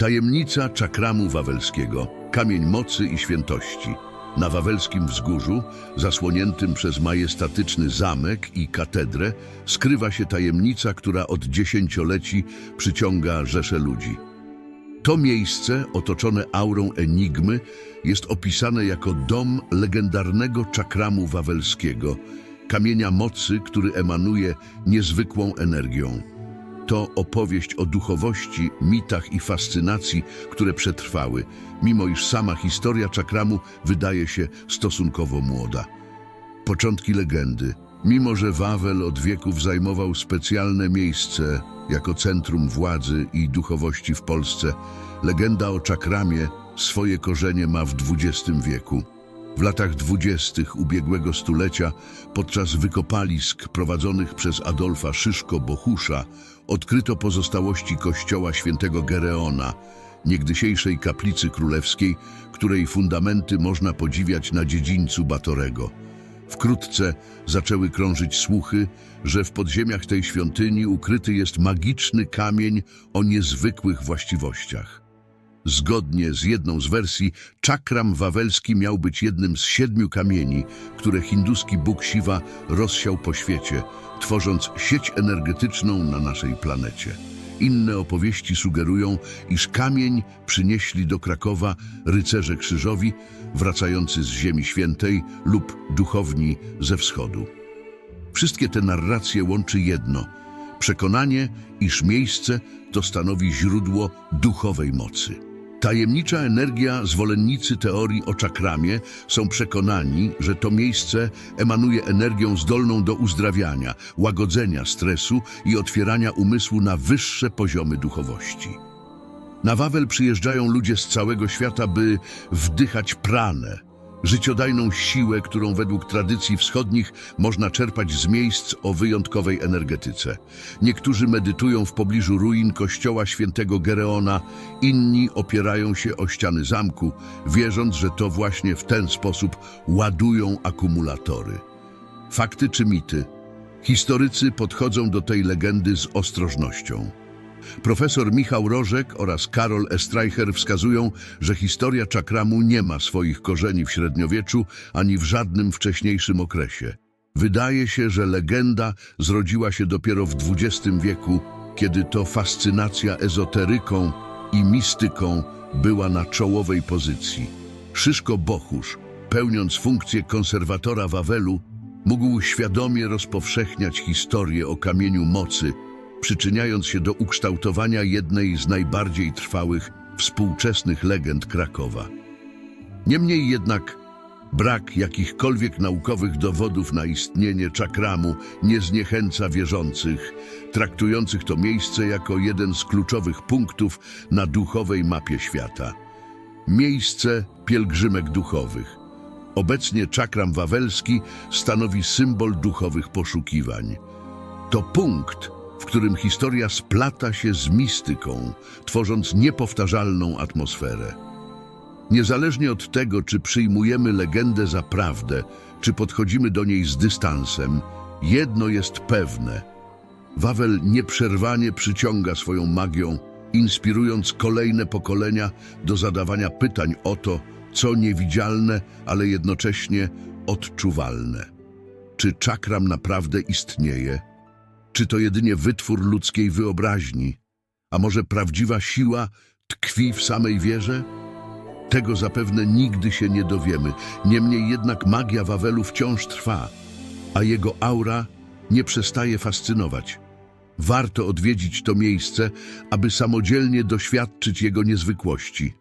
Tajemnica czakramu wawelskiego, kamień mocy i świętości. Na wawelskim wzgórzu, zasłoniętym przez majestatyczny zamek i katedrę, skrywa się tajemnica, która od dziesięcioleci przyciąga rzesze ludzi. To miejsce, otoczone aurą enigmy, jest opisane jako dom legendarnego czakramu wawelskiego, kamienia mocy, który emanuje niezwykłą energią. To opowieść o duchowości, mitach i fascynacji, które przetrwały, mimo iż sama historia czakramu wydaje się stosunkowo młoda. Początki legendy. Mimo, że Wawel od wieków zajmował specjalne miejsce jako centrum władzy i duchowości w Polsce, legenda o czakramie swoje korzenie ma w XX wieku. W latach dwudziestych ubiegłego stulecia, podczas wykopalisk prowadzonych przez Adolfa Szyszko-Bohusza, odkryto pozostałości kościoła świętego Gereona, niegdysiejszej kaplicy królewskiej, której fundamenty można podziwiać na dziedzińcu Batorego. Wkrótce zaczęły krążyć słuchy, że w podziemiach tej świątyni ukryty jest magiczny kamień o niezwykłych właściwościach. Zgodnie z jedną z wersji, czakram wawelski miał być jednym z siedmiu kamieni, które hinduski Bóg Siwa rozsiał po świecie, tworząc sieć energetyczną na naszej planecie. Inne opowieści sugerują, iż kamień przynieśli do Krakowa rycerze krzyżowi, wracający z Ziemi Świętej lub duchowni ze wschodu. Wszystkie te narracje łączy jedno – przekonanie, iż miejsce to stanowi źródło duchowej mocy. Tajemnicza energia zwolennicy teorii o czakramie są przekonani, że to miejsce emanuje energią zdolną do uzdrawiania, łagodzenia stresu i otwierania umysłu na wyższe poziomy duchowości. Na Wawel przyjeżdżają ludzie z całego świata, by wdychać pranę, życiodajną siłę, którą według tradycji wschodnich można czerpać z miejsc o wyjątkowej energetyce. Niektórzy medytują w pobliżu ruin kościoła świętego Gereona, inni opierają się o ściany zamku, wierząc, że to właśnie w ten sposób ładują akumulatory. Fakty czy mity? Historycy podchodzą do tej legendy z ostrożnością. Profesor Michał Rożek oraz Karol Estreicher wskazują, że historia czakramu nie ma swoich korzeni w średniowieczu ani w żadnym wcześniejszym okresie. Wydaje się, że legenda zrodziła się dopiero w XX wieku, kiedy to fascynacja ezoteryką i mistyką była na czołowej pozycji. Szyszko Bochusz, pełniąc funkcję konserwatora Wawelu, mógł świadomie rozpowszechniać historię o kamieniu mocy, przyczyniając się do ukształtowania jednej z najbardziej trwałych współczesnych legend Krakowa. Niemniej jednak brak jakichkolwiek naukowych dowodów na istnienie czakramu nie zniechęca wierzących, traktujących to miejsce jako jeden z kluczowych punktów na duchowej mapie świata. Miejsce pielgrzymek duchowych. Obecnie czakram wawelski stanowi symbol duchowych poszukiwań. To punkt, w którym historia splata się z mistyką, tworząc niepowtarzalną atmosferę. Niezależnie od tego, czy przyjmujemy legendę za prawdę, czy podchodzimy do niej z dystansem, jedno jest pewne. Wawel nieprzerwanie przyciąga swoją magią, inspirując kolejne pokolenia do zadawania pytań o to, co niewidzialne, ale jednocześnie odczuwalne. Czy czakram naprawdę istnieje? Czy to jedynie wytwór ludzkiej wyobraźni? A może prawdziwa siła tkwi w samej wierze? Tego zapewne nigdy się nie dowiemy. Niemniej jednak magia Wawelu wciąż trwa, a jego aura nie przestaje fascynować. Warto odwiedzić to miejsce, aby samodzielnie doświadczyć jego niezwykłości.